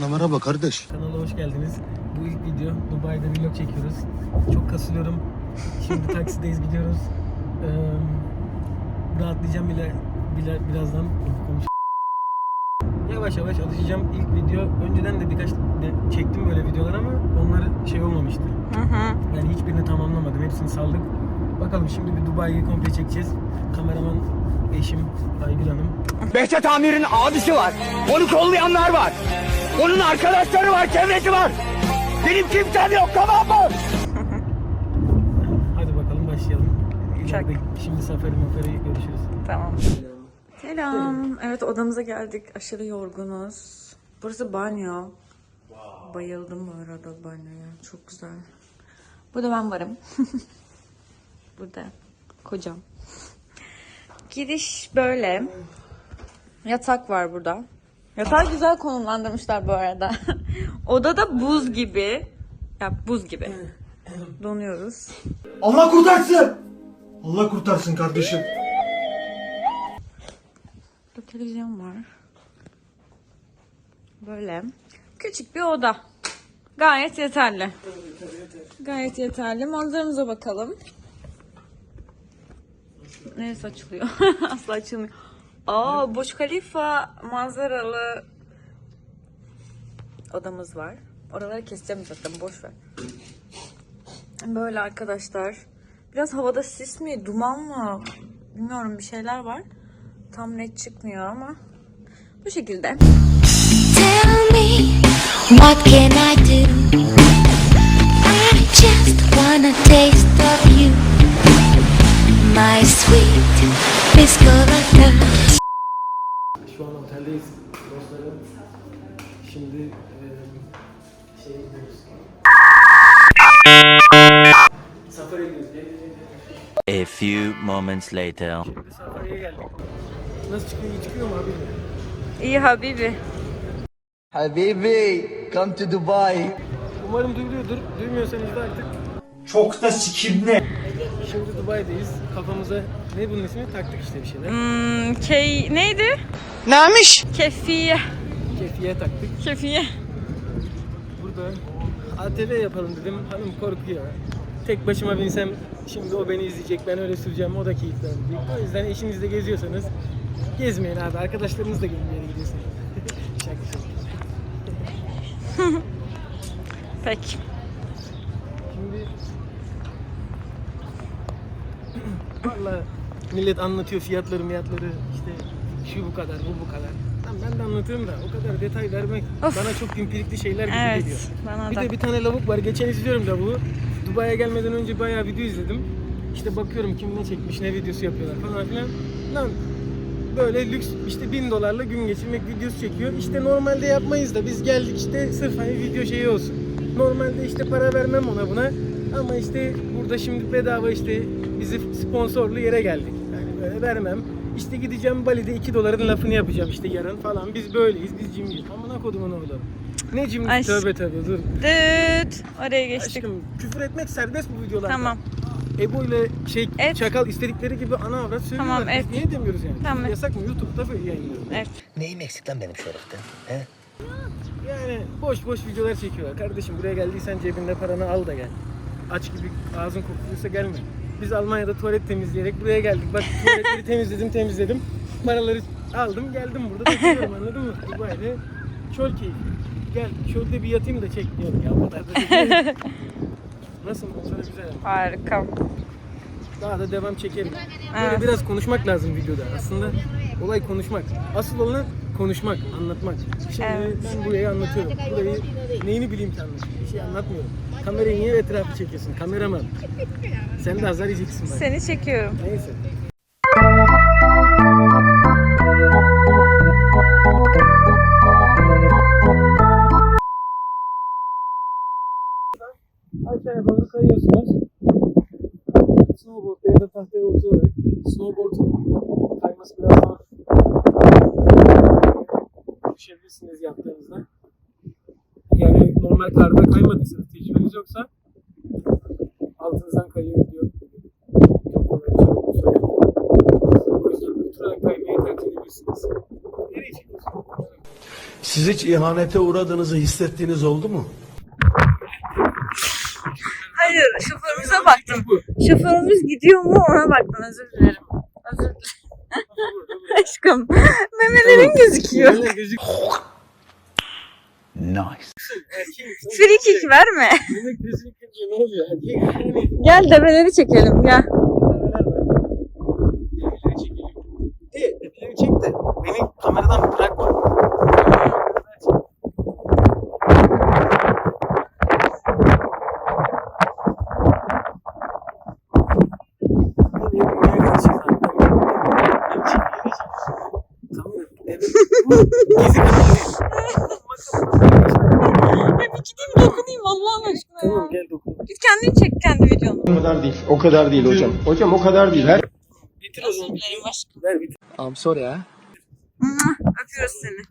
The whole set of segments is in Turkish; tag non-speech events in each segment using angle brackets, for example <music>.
Bana merhaba kardeş. Kanala hoş geldiniz. Bu ilk video. Dubai'de vlog çekiyoruz. Çok kasılıyorum. Şimdi taksideyiz <laughs> gidiyoruz. Ee, rahatlayacağım bile, bile birazdan. Konuş. Yavaş yavaş alışacağım. İlk video. Önceden de birkaç de çektim böyle videolar ama onlar şey olmamıştı. Hı hı. Yani hiçbirini tamamlamadım. Hepsini saldık. Bakalım şimdi bir Dubai'yi komple çekeceğiz. Kameraman eşim Aygül Hanım. Behçet Amir'in abisi var. Onu kollayanlar var. Onun arkadaşları var, çevresi var. Benim kimsem yok tamam mı? <laughs> Hadi bakalım başlayalım. Çak. İleride şimdi safari mafari görüşürüz. Tamam. Selam. Evet odamıza geldik. Aşırı yorgunuz. Burası banyo. Bayıldım bu arada banyoya. Çok güzel. Burada ben varım. <laughs> Burada kocam. Giriş böyle. Yatak var burada. Yatağı güzel konumlandırmışlar bu arada. <laughs> Oda da buz gibi. Ya buz gibi. Donuyoruz. Allah kurtarsın. Allah kurtarsın kardeşim. Burada televizyon var. Böyle. Küçük bir oda. Gayet yeterli. Gayet yeterli. Manzaramıza bakalım. Neresi açılıyor? <laughs> Asla açılmıyor. Aa, Burj Khalifa manzaralı odamız var. Oraları keseceğim zaten boş ver. Böyle arkadaşlar. Biraz havada sis mi, duman mı? Bilmiyorum bir şeyler var. Tam net çıkmıyor ama bu şekilde. Tell me, what can I do? I just wanna taste of you, my sweet biscotti. Şu an oteldeyiz dostlarım. Şimdi eee şey gidiyoruz. Safari'ye gidiyoruz. Gel, gel, gel. A few moments later. Şimdi Safari'ye geldik. Nasıl çıkıyor? İyi çıkıyor mu abi? İyi Habibi. Habibi, come to Dubai. Umarım duyuluyordur. Duymuyorsanız da artık Çok da sikimli. Şimdi Dubai'deyiz. Kafamıza ne bunun ismi? Taktık işte bir şeyler. Hmm, key neydi? Neymiş? Kefiye. Kefiye taktık. Kefiye. Burada ATV yapalım dedim. Hanım korkuyor. Tek başıma binsem şimdi o beni izleyecek. Ben öyle süreceğim. O da keyiflenecek. O yüzden eşinizle geziyorsanız gezmeyin abi. Arkadaşlarınızla gelin bir yere gidiyorsunuz. <laughs> Şaka şaka. <laughs> Peki. Şimdi Valla millet anlatıyor fiyatları miyatları işte şu bu kadar bu bu kadar. Lan ben de anlatıyorum da o kadar detay vermek Of. bana çok pimpirikli şeyler gibi Evet, geliyor. bana bir da. de bir tane lavuk var geçen izliyorum da bu. Dubai'ye gelmeden önce bayağı video izledim. İşte bakıyorum kim ne çekmiş ne videosu yapıyorlar falan filan. Lan böyle lüks işte bin dolarla gün geçirmek videosu çekiyor. İşte normalde yapmayız da biz geldik işte sırf hani video şeyi olsun. Normalde işte para vermem ona buna. Ama işte burada şimdi bedava işte bizi sponsorlu yere geldik. Yani böyle vermem. İşte gideceğim Bali'de 2 doların lafını yapacağım işte yarın falan. Biz böyleyiz, biz cimriyiz. Amına kodumun oğlu. Ne cimri Aşk. tövbe tövbe dur. Düt. Oraya geçtik. Aşkım küfür etmek serbest bu videolarda. Tamam. Ebo ile şey Et. çakal istedikleri gibi ana avrat söylüyorlar. Tamam, Biz et. niye demiyoruz yani? Tamam. Küfür Yasak mı? YouTube'da böyle yayınlıyoruz. Evet. Neyim eksik lan benim şu herifte? He? Yani boş boş videolar çekiyorlar. Kardeşim buraya geldiysen cebinde paranı al da gel. Aç gibi ağzın kokuyorsa gelme. Biz Almanya'da tuvalet temizleyerek buraya geldik. Bak tuvaletleri temizledim temizledim. Paraları aldım geldim burada takılıyorum anladın mı? Dubai'de çöl keyfi. Gel çölde bir yatayım da çek diyorum ya. O kadar da. <laughs> Nasıl manzara güzel. Harika. Daha da devam çekerim. Böyle Evet. biraz konuşmak lazım videoda. Aslında olay konuşmak. Asıl olan konuşmak, anlatmak. Şimdi Evet. ben burayı anlatıyorum. Burayı neyini bileyim ki anlatayım. Bir şey anlatmıyorum. Kamerayı niye etrafı çekiyorsun? Kameraman. Sen de azar yiyeceksin bak. Seni çekiyorum. Neyse. Tahtaya oturarak snowboard'un kayması biraz zor. Düşebilirsiniz yaptığınızda. Yani normal karda kaymadıysanız tecrübeniz yoksa altınızdan kayıyor. O yüzden kaymayı tercih? Siz hiç ihanete uğradığınızı hissettiğiniz oldu mu? Şoförümüz gidiyor mu ona baktım özür dilerim. Özür dilerim. <laughs> Aşkım memelerin gözüküyor. Nice. Free kick verme. Gel develeri çekelim gel. Kameradan bırakma. Bir gideyim dokunayım Allah'ın aşkına ya. Tamam gel dokun. Git kendin çek kendi videonu. O kadar değil. O kadar değil hocam. Hocam o kadar değil. Her Bitir o zaman. Aşkım. Ver bitir. I'm sorry ha. Öpüyoruz seni.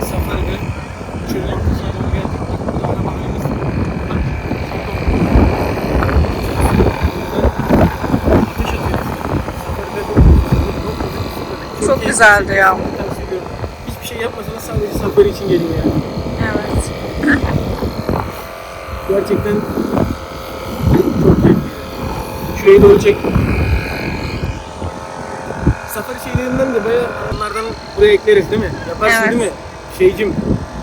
Safari'de çölün Çok güzeldi ya. Şey yapmasanız sadece safari için gelin ya. Evet. Gerçekten çok keyifli. Şurayı doğru çek. Safari şeylerinden de bayağı onlardan buraya ekleriz değil mi? Yaparsın Evet. değil mi? Şeycim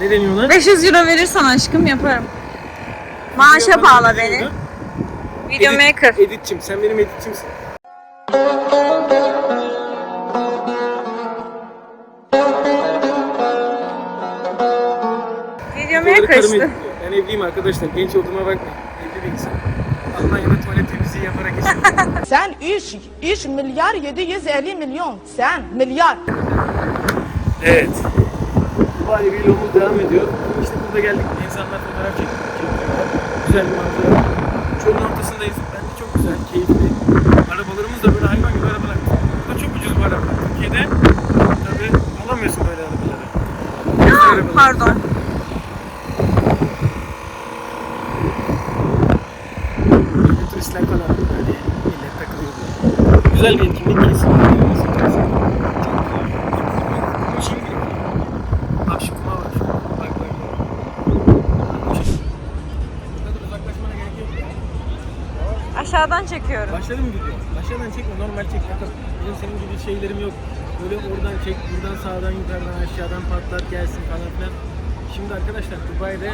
ne deniyor ona? 500 euro verirsen aşkım yaparım. Maaşa Yapan bağla beni. Video Edit- maker. Editçim. Sen benim editçimsin. Editliyor. Ben evliyim arkadaşlar. Genç olduğuma bakmayın. Evli bir insan. Almanya'da tuvalet temizliği yaparak yaşıyorum. <laughs> Sen iş, iş milyar 750 milyon. Sen milyar. Evet. Dubai vlogumuz devam ediyor. İşte burada geldik. İnsanlar fotoğraf çekiyor. çekiyorlar. Güzel bir manzara. Çölün ortasındayız. Bence çok güzel, keyifli. Arabalarımız da böyle hayvan gibi arabalar. Burada çok ucuz bu arabalar. Türkiye'de tabii alamıyorsun böyle arabaları. Güzel arabalar. Pardon. Böyle turistler falan hani millet takılıyor. böyle. Güzel bir etkinlik kesin. Çok güzel. Bu gibi. Bak şu kuma var. Bak bak. Aşağıdan çekiyorum. Başladı mı video? Başladan çekme, normal çek. Bakın benim senin gibi şeylerim yok. Böyle oradan çek, buradan sağdan yukarıdan aşağıdan patlat gelsin falan filan. Şimdi arkadaşlar Dubai'de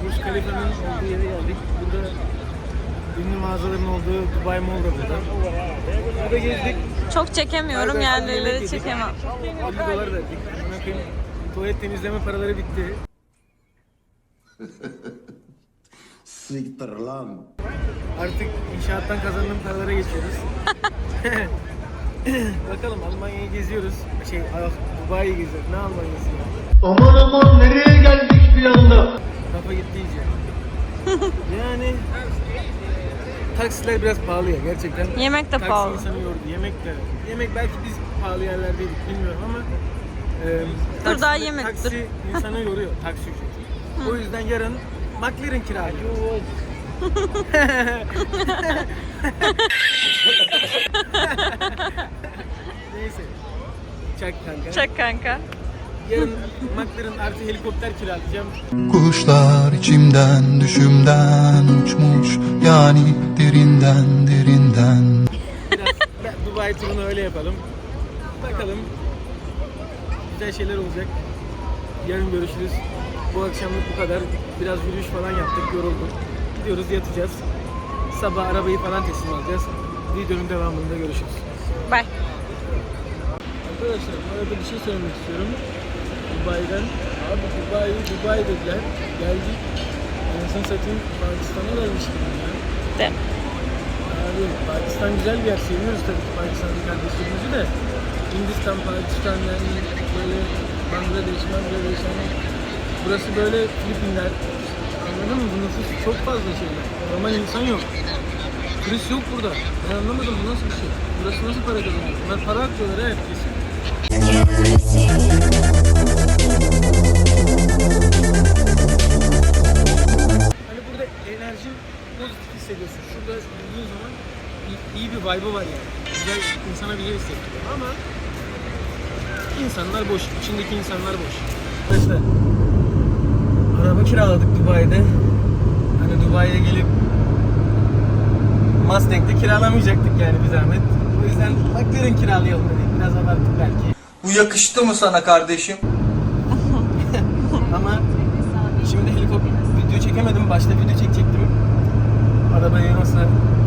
Burj Khalifa'nın olduğu yere geldik. Burada ünlü mağazaların olduğu Dubai Mall da burada. Burada gezdik. Çok çekemiyorum Yemek yerleri çekemem. 50 dolar. Ona koyayım. Tuvalet temizleme paraları bitti. <laughs> Siktir lan. Artık inşaattan kazandığım paralara geçiyoruz. <laughs> <laughs> Bakalım Almanya'yı geziyoruz. Şey, Dubai'yi geziyoruz. Ne Almanya'sı ya? Aman aman nereye geldik bir anda? Kafa gitti iyice. yani taksiler biraz pahalı ya gerçekten. Yemek de Taksi pahalı. insanı yordu. Yemek de. Yemek belki biz pahalı yerlerdeydik bilmiyorum ama e, Dur, daha taksi- yemedik, Taksi insanı yoruyor. Taksi ücreti. O yüzden yarın McLaren kiralayacağım. <laughs> Neyse. Çak kanka. Çek kanka. Yarın McLaren artı helikopter kiralayacağım. Kuşlar içimden düşümden uçmuş yani derinden derinden Biraz Dubai turunu öyle yapalım. Bakalım. Güzel şeyler olacak. Yarın görüşürüz. Bu akşamlık bu kadar. Biraz yürüyüş falan yaptık, yorulduk. Gidiyoruz, yatacağız. Sabah arabayı falan teslim alacağız. Videonun devamında görüşürüz. Bye. Arkadaşlar bu arada bir şey söylemek istiyorum. Dubai'den. Abi Dubai, Dubai dediler. Geldik. Anasını satayım Pakistan'a gelmiş gibi ya. De. Abi Pakistan güzel bir yer. Seviyoruz tabii ki Pakistanlı kardeşlerimizi de. Hindistan, Pakistan yani böyle Bangladeş, Bangladeş yani burası böyle Filipinler. Anladın mı? Bu nüfus çok fazla şeyler. Normal insan yok. Turist yok burada. Ben anlamadım bu nasıl bir şey. Burası nasıl para kazanıyor? Bunlar para aklıyorlar ha herkes. Pozitif hissediyorsun. Şurada yürüdüğün zaman iyi, iyi bir vibe'ı var yani. Güzel, insana güzel hissettiriyor ama İnsanlar boş. içindeki insanlar boş. Arkadaşlar araba kiraladık Dubai'de. Hani Dubai'ye gelip Mustang'de kiralamayacaktık yani bir zahmet. O yüzden McLaren kiralayalım dedik. Biraz abarttık belki. Bu yakıştı mı sana kardeşim? <laughs> Ama şimdi helikopter video çekemedim. Başta video çekecektim. Arabayı nasıl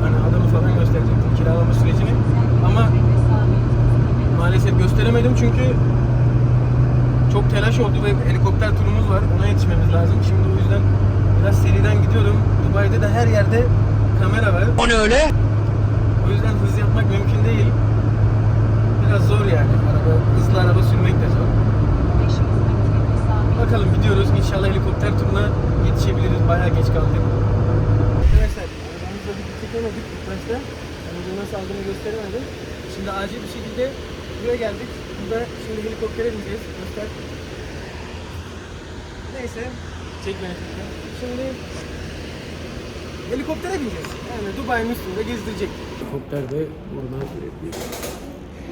hani adamı falan gösterecektim kiralama sürecini. Ama maalesef gösteremedim çünkü çok telaş oldu ve helikopter turumuz var. Ona yetişmemiz lazım. Şimdi o yüzden biraz seriden gidiyorum. Dubai'de de her yerde kamera var. O ne öyle? O yüzden hız yapmak mümkün değil. Biraz zor yani. Araba, hızlı araba sürmek de zor. Bakalım gidiyoruz. İnşallah helikopter turuna yetişebiliriz. Bayağı geç kaldık. Çekemedik ilk başta. Aracı nasıl aldığını gösteremedim. Şimdi acil bir şekilde buraya geldik. Burada şimdi helikoptere bineceğiz. Göster. Neyse. Çek. Şimdi helikoptere bineceğiz. Yani Dubai'nin üstünde gezdirecek. Helikopter de buradan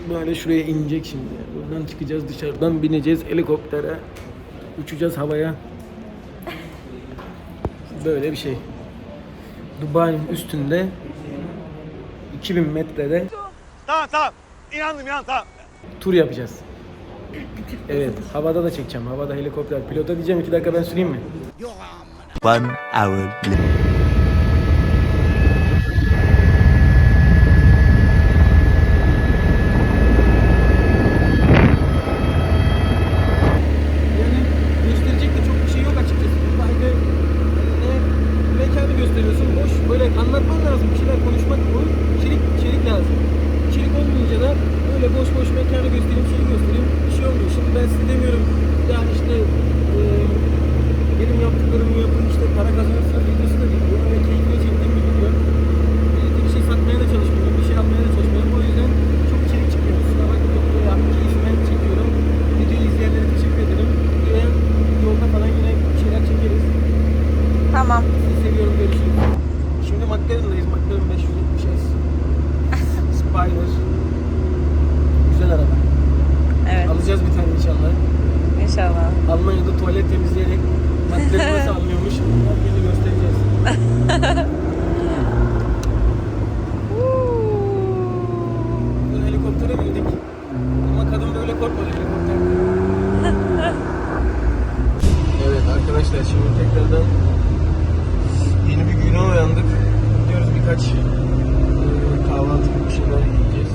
böyle şuraya inecek şimdi. Buradan çıkacağız dışarıdan bineceğiz helikoptere. Uçacağız havaya. Böyle bir şey. Dubai'nin üstünde 2000 metrede Tamam tamam. İnandım ya tamam. tur yapacağız. Evet, havada da çekeceğim. Havada helikopter. Pilota diyeceğim iki dakika ben süreyim mi? One hour later. Yani gösterecek de çok bir şey yok açıkçası. Dubai'de ne mekanı gösteriyorsun boş böyle anlatman lazım bir şeyler konuşmak bu içerik içerik lazım. İçerik olmayınca da böyle boş boş mekanı göstereyim şeyi göstereyim bir şey olmuyor. Şimdi ben size demiyorum ya işte e, benim yaptıklarımı yapın işte para kazanırsınız videosu da değil. Benim ve keyfine çektiğim bir video. Millete bir şey satmaya da çalışmıyorum, bir şey almaya da çalışmıyorum. O yüzden çok içerik çıkmıyor. Kusura bakmayın. Böyle yapıp keyfime çekiyorum. Videoyu izleyenlere teşekkür ederim. Videoya yolda falan yine bir şeyler çekeriz. Tamam. Sizi seviyorum. Görüşürüz. Şimdi McLaren'dayız. McLaren 570 S. Spider. Güzel araba. Evet. Alacağız bir tane inşallah. İnşallah. Almanya'da tuvalet temizleyerek McLaren nasıl alınıyormuş herkese göstereceğiz. Bugün helikoptere bindik. Ama kadın böyle korkmadı helikopterden. evet arkadaşlar şimdi tekrardan yeni bir güne uyandık. Gidiyoruz birkaç e, kahvaltı bir şeyler yiyeceğiz.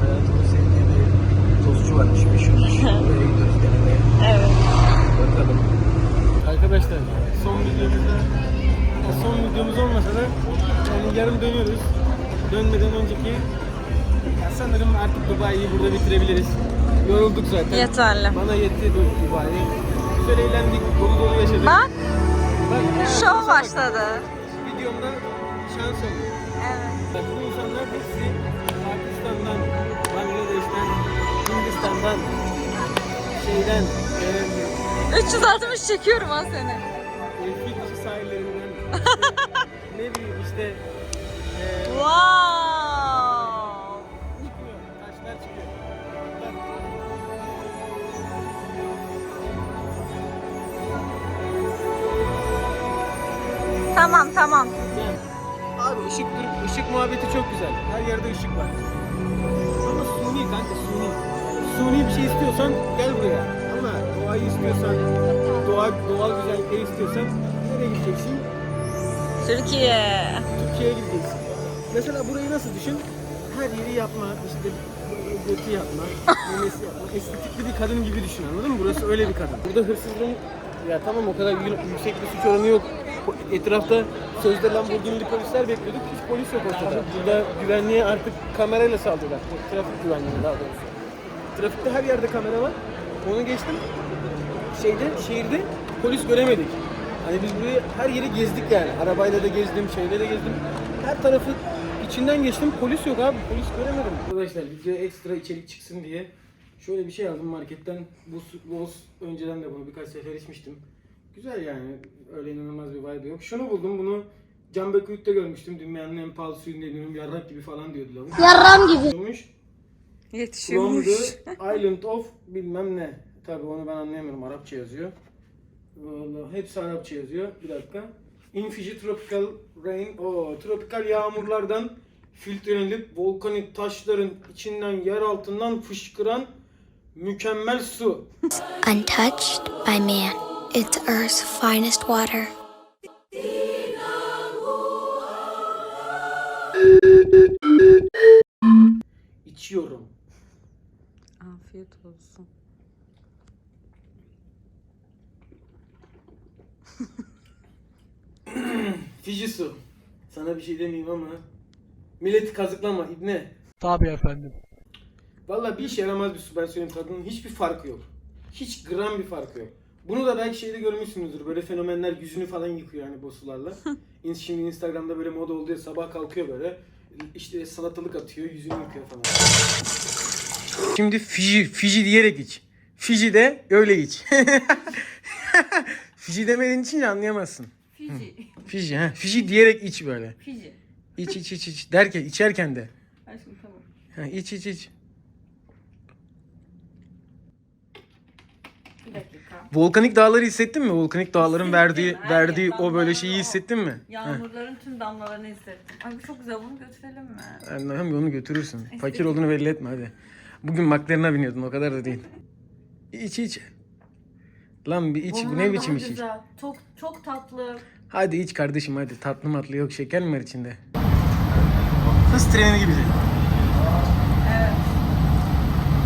Hayatımın sevdiği bir tostçu varmış meşhurmuş. Oraya gidiyoruz denemeye. Evet. Bakalım. Arkadaşlar son videomuzda ya son videomuz olmasa da yani yarın dönüyoruz. Dönmeden önceki ya sanırım artık Dubai'yi burada bitirebiliriz. Yorulduk zaten. Yeterli. Bana yetti Du- Dubai. Güzel eğlendik, dolu dolu yaşadık. Bak Bak, şov bak, başladı. Videomda şans oldu. Evet. Bak bu insanlar hepsi Pakistan'dan, Bangladeş'ten, Hindistan'dan, şeyden, eee 360 çekiyorum ha seni. Fiji sahillerinden <laughs> ne bileyim işte eee Wow. Tamam tamam. Abi ışık, ışık muhabbeti çok güzel. Her yerde ışık var. Ama suni kanka suni. Suni bir şey istiyorsan gel buraya. Ama doğayı istiyorsan, doğa, doğal güzellikleri istiyorsan nereye gideceksin? Türkiye. Türkiye'ye gideceksin. Mesela burayı nasıl düşün? Her yeri yapma, işte götü yapma, memesi yapma, <laughs> estetikli bir kadın gibi düşün anladın mı? Burası öyle bir kadın. Burada hırsızlığın, ya tamam o kadar yü- yüksek bir suç oranı yok. Etrafta sözde Lamborghini'li polisler bekliyorduk, hiç polis yok ortada. Burada güvenliğe artık kamerayla saldırıyorlar. Trafik güvenliği daha doğrusu. Trafikte her yerde kamera var. Onu geçtim. Şeyde, şehirde polis göremedik. Hani biz burayı her yeri gezdik yani. Arabayla da gezdim, şeyle de gezdim. Her tarafı içinden geçtim. Polis yok abi. Polis göremedim. Arkadaşlar videoya ekstra içerik çıksın diye şöyle bir şey aldım marketten. Bu Boz önceden de bunu birkaç sefer içmiştim. Güzel yani. Öyle inanılmaz bir vibe yok. Şunu buldum. Bunu Can Bekuyut'ta görmüştüm. Dünyanın en pahalı suyunu deniyorum. Yarrak gibi falan diyordu lavuk. Yarram gibi. Olmuş. From the <laughs> island of bilmem ne. Tabii onu ben anlayamıyorum. Arapça yazıyor. Vallahi hepsi Arapça yazıyor. Bir dakika. In Fiji tropical rain. O tropikal yağmurlardan filtrelenip volkanik taşların içinden yer altından fışkıran mükemmel su. Untouched by man. It's Earth's finest water. İçiyorum. Afiyet olsun. Fiji su. Sana bir şey demeyeyim ama. Milleti kazıklama İbne. Tabii efendim. Valla bir işe yaramaz bir su ben söyleyeyim tadının hiçbir farkı yok. Hiç gram bir farkı yok. Bunu da belki şeyde görmüşsünüzdür. Böyle fenomenler yüzünü falan yıkıyor yani bu sularla. <laughs> İn- Şimdi Instagram'da böyle moda oldu ya sabah kalkıyor böyle. işte salatalık atıyor, yüzünü yıkıyor falan. Şimdi Fiji, Fiji diyerek iç. Fiji de öyle iç. <laughs> Fiji demediğin için de anlayamazsın. Fiji. Fiji ha. Fiji diyerek iç böyle. Fiji. İç iç iç iç derken içerken de. Aşkım tamam. Ha, iç iç iç. Bir dakika. Volkanik dağları hissettin mi? Volkanik dağların verdiği Her verdiği o böyle şeyi hissettin mi? Yağmurların tüm damlalarını hissettim. Ay bu çok güzel. Bunu götürelim mi? Anladım onu götürürsün. Fakir olduğunu belli etme hadi. Bugün McLaren'a biniyordun o kadar da değil. İç iç. Lan bir iç bu ne biçim iç iç. güzel. Çok çok tatlı. Hadi iç kardeşim hadi tatlı matlı yok şeker mi var içinde? Hız treni gibi. Evet.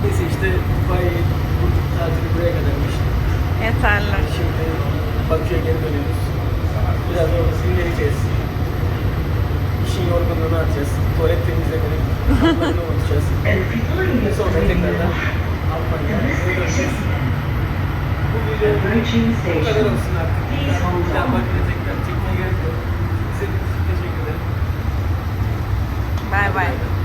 Neyse işte Dubai bulduk tatili buraya kadarmış. Yeterli. Şimdi Bakü'ye geri dönüyoruz. Biraz orada sinirleneceğiz. İşin yorgunluğunu atacağız. Tuvalet temizlemenin kaplarını unutacağız. Sonra tekrardan Almanya'ya döneceğiz. Bu video bu kadar olsun artık. Bir daha Bakü'ye tekrar çekmeye gerek yok. İzlediğiniz teşekkür ederim. Bye bye.